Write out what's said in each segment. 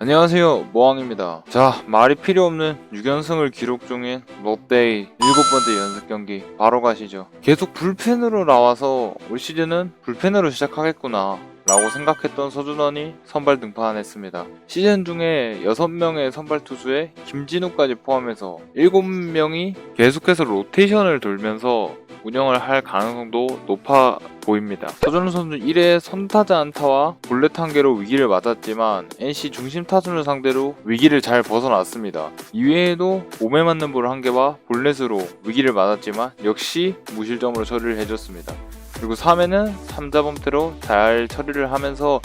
안녕하세요 모왕입니다 자 말이 필요 없는 6연승을 기록 중인 롯데의 일곱 번째 연습 경기 바로 가시죠 계속 불펜으로 나와서 올 시즌은 불펜으로 시작하겠구나 라고 생각했던 서준원이 선발 등판했습니다. 시즌 중에 6명의 선발 투수에 김진우까지 포함해서 7명이 계속해서 로테이션을 돌면서 운영을 할 가능성도 높아 보입니다. 서준우 선수 1회 선타자 안타와 볼넷 한 개로 위기를 맞았지만 NC 중심 타순을 상대로 위기를 잘 벗어났습니다. 이외에도 몸에 맞는 볼 한 개와 볼넷으로 위기를 맞았지만 역시 무실점으로 처리를 해줬습니다. 그리고 3회는 3자범퇴로 잘 처리를 하면서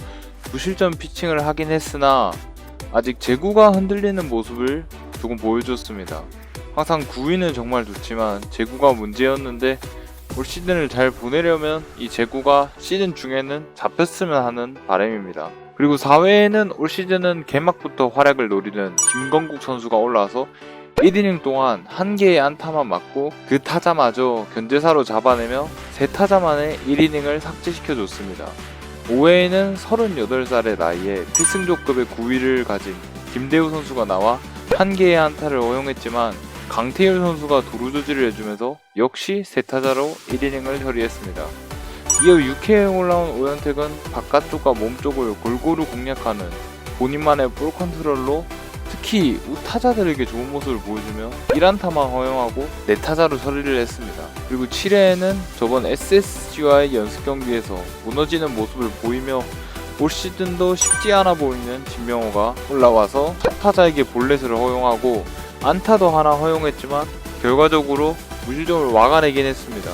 무실점 피칭을 하긴 했으나 아직 제구가 흔들리는 모습을 조금 보여줬습니다. 항상 9위는 정말 좋지만 제구가 문제였는데 올 시즌을 잘 보내려면 이 제구가 시즌 중에는 잡혔으면 하는 바람입니다. 그리고 4회에는 올 시즌은 개막부터 활약을 노리는 김건국 선수가 올라와서 1이닝 동안 한 개의 안타만 맞고 그 타자마저 견제사로 잡아내며 세 타자 만에 1이닝을 삭제시켜줬습니다. 5회에는 38살의 나이에 필승조급의 9위를 가진 김대우 선수가 나와 한 개의 안타를 허용했지만 강태일 선수가 도루 조지를 해주면서 역시 세 타자로 1이닝을 처리했습니다. 이어 6회에 올라온 오현택은 바깥쪽과 몸쪽을 골고루 공략하는 본인만의 볼 컨트롤로 특히 우타자들에게 좋은 모습을 보여주며 1안타만 허용하고 4타자로 처리를 했습니다. 그리고 7회에는 저번 SSG와의 연습 경기에서 무너지는 모습을 보이며 올 시즌도 쉽지 않아 보이는 진명호가 올라와서 첫 타자에게 볼넷을 허용하고 안타도 하나 허용했지만 결과적으로 무실점을 막아내긴 했습니다.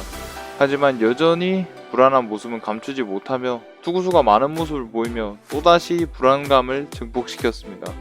하지만 여전히 불안한 모습은 감추지 못하며 투구수가 많은 모습을 보이며 또다시 불안감을 증폭시켰습니다.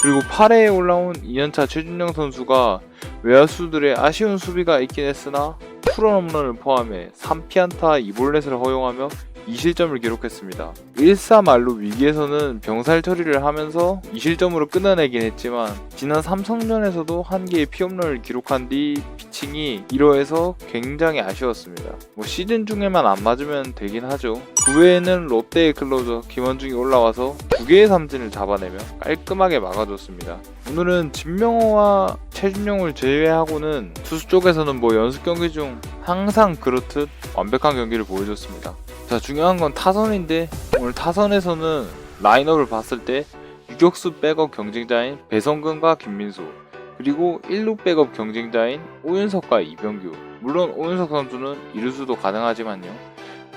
그리고 8회에 올라온 2년차 최준영 선수가 외야수들의 아쉬운 수비가 있긴 했으나 풀런 홈런을 포함해 3피안타 2볼넷을 허용하며 2실점을 기록했습니다. 1사말로 위기에서는 병살 처리를 하면서 2실점으로 끊어내긴 했지만 지난 삼성전에서도 한 개의 피홈런을 기록한 뒤 피칭이 1호에서 굉장히 아쉬웠습니다. 뭐 시즌 중에만 안 맞으면 되긴 하죠. 9회에는 롯데의 클로저 김원중이 올라와서 두 개의 삼진을 잡아내며 깔끔하게 막아줬습니다. 오늘은 진명호와 최준용을 제외하고는 투수 쪽에서는 뭐 연습 경기 중 항상 그렇듯 완벽한 경기를 보여줬습니다. 자 중요한 건 타선인데 오늘 타선에서는 라인업을 봤을 때 유격수 백업 경쟁자인 배성근과 김민수 그리고 1루 백업 경쟁자인 오윤석과 이병규. 물론 오윤석 선수는 이루수도 가능하지만요.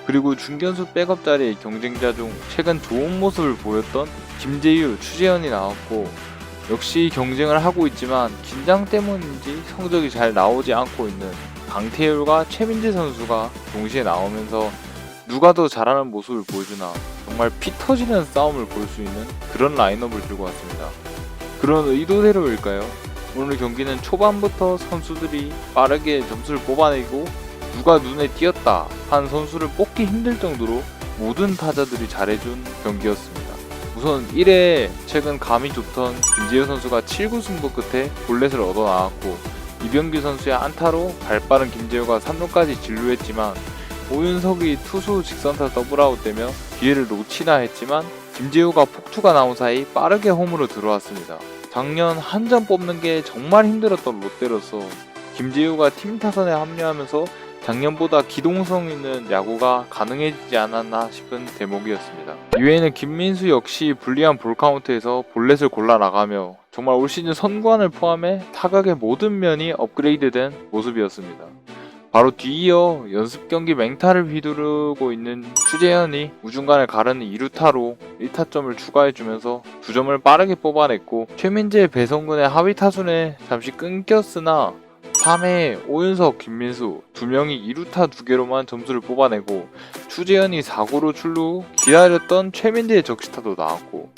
그리고 중견수 백업 자리의 경쟁자 중 최근 좋은 모습을 보였던 김재유, 추재현이 나왔고 역시 경쟁을 하고 있지만 긴장 때문인지 성적이 잘 나오지 않고 있는 강태율과 최민재 선수가 동시에 나오면서 누가 더 잘하는 모습을 보여주나 정말 피 터지는 싸움을 볼 수 있는 그런 라인업을 들고 왔습니다. 그런 의도대로일까요? 오늘 경기는 초반부터 선수들이 빠르게 점수를 뽑아내고 누가 눈에 띄었다 한 선수를 뽑기 힘들 정도로 모든 타자들이 잘해준 경기였습니다. 우선 1회 최근 감이 좋던 김재우 선수가 7구 승부 끝에 볼넷을 얻어 나왔고 이병규 선수의 안타로 발빠른 김재우가 3루까지 진루했지만 오윤석이 투수 직선타 더블아웃 되며 기회를 놓치나 했지만 김재우가 폭투가 나온 사이 빠르게 홈으로 들어왔습니다. 작년 한 점 뽑는 게 정말 힘들었던 롯데로서 김재우가 팀 타선에 합류하면서 작년보다 기동성 있는 야구가 가능해지지 않았나 싶은 대목이었습니다. 이외에는 김민수 역시 불리한 볼 카운트에서 볼넷을 골라 나가며 정말 올 시즌 선구안을 포함해 타격의 모든 면이 업그레이드된 모습이었습니다. 바로 뒤이어 연습 경기 맹타를 휘두르고 있는 추재현이 우중간을 가르는 2루타로 1타점을 추가해주면서 두 점을 빠르게 뽑아냈고 최민재 배성근의 하위 타순에 잠시 끊겼으나 3회에 오윤석, 김민수 두 명이 2루타 두 개로만 점수를 뽑아내고 추재현이 4구로 출루 후 기다렸던 최민재의 적시타도 나왔고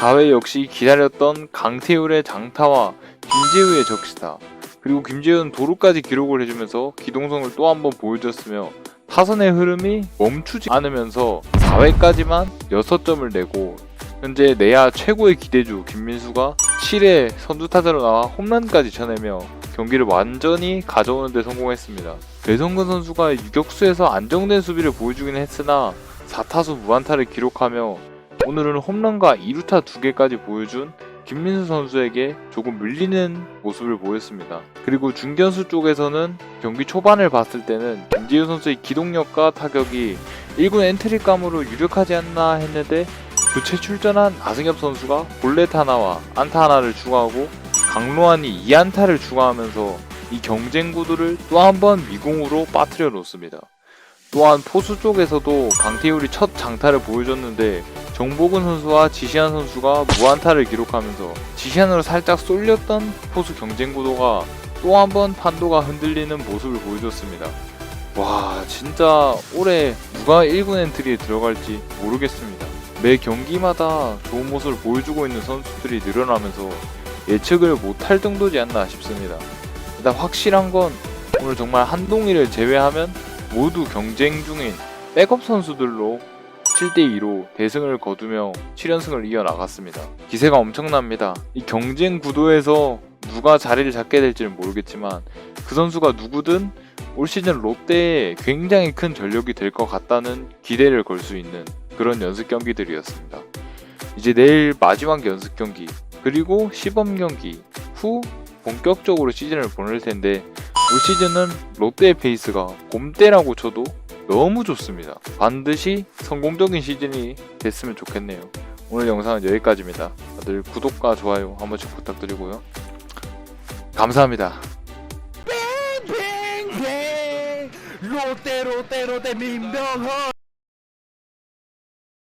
4회 역시 기다렸던 강태율의 장타와 김재우의 적시타 그리고 김재훈 도루까지 기록을 해주면서 기동성을 또 한번 보여줬으며 타선의 흐름이 멈추지 않으면서 4회까지만 6점을 내고 현재 내야 최고의 기대주 김민수가 7회 선두타자로 나와 홈런까지 쳐내며 경기를 완전히 가져오는 데 성공했습니다. 배성근 선수가 유격수에서 안정된 수비를 보여주긴 했으나 4타수 무안타를 기록하며 오늘은 홈런과 2루타 두 개까지 보여준 김민수 선수에게 조금 밀리는 모습을 보였습니다. 그리고 중견수 쪽에서는 경기 초반을 봤을 때는 김지우 선수의 기동력과 타격이 1군 엔트리감으로 유력하지 않나 했는데 교체 출전한 나승엽 선수가 볼넷 하나와 안타 하나를 추가하고 강로안이 2안타를 추가하면서 이 경쟁 구도를 또 한 번 미공으로 빠뜨려 놓습니다. 또한 포수 쪽에서도 강태율이 첫 장타를 보여줬는데 정복은 선수와 지시한 선수가 무안타를 기록하면서 지시한으로 살짝 쏠렸던 포수 경쟁 구도가 또 한 번 판도가 흔들리는 모습을 보여줬습니다. 와 진짜 올해 누가 1군 엔트리에 들어갈지 모르겠습니다. 매 경기마다 좋은 모습을 보여주고 있는 선수들이 늘어나면서 예측을 못할 정도지 않나 싶습니다. 일단 확실한 건 오늘 정말 한동희를 제외하면 모두 경쟁 중인 백업 선수들로 7대2로 대승을 거두며 7연승을 이어나갔습니다. 기세가 엄청납니다. 이 경쟁 구도에서 누가 자리를 잡게 될지는 모르겠지만 그 선수가 누구든 올 시즌 롯데에 굉장히 큰 전력이 될 것 같다는 기대를 걸 수 있는 그런 연습 경기들이었습니다. 이제 내일 마지막 연습 경기 그리고 시범 경기 후 본격적으로 시즌을 보낼 텐데 올 시즌은 롯데의 페이스가 봄때라고 쳐도 너무 좋습니다. 반드시 성공적인 시즌이 됐으면 좋겠네요. 오늘 영상은 여기까지입니다. 다들 구독과 좋아요 한 번씩 부탁드리고요. 감사합니다. 팽팽 롯데 롯데 롯데 민병헌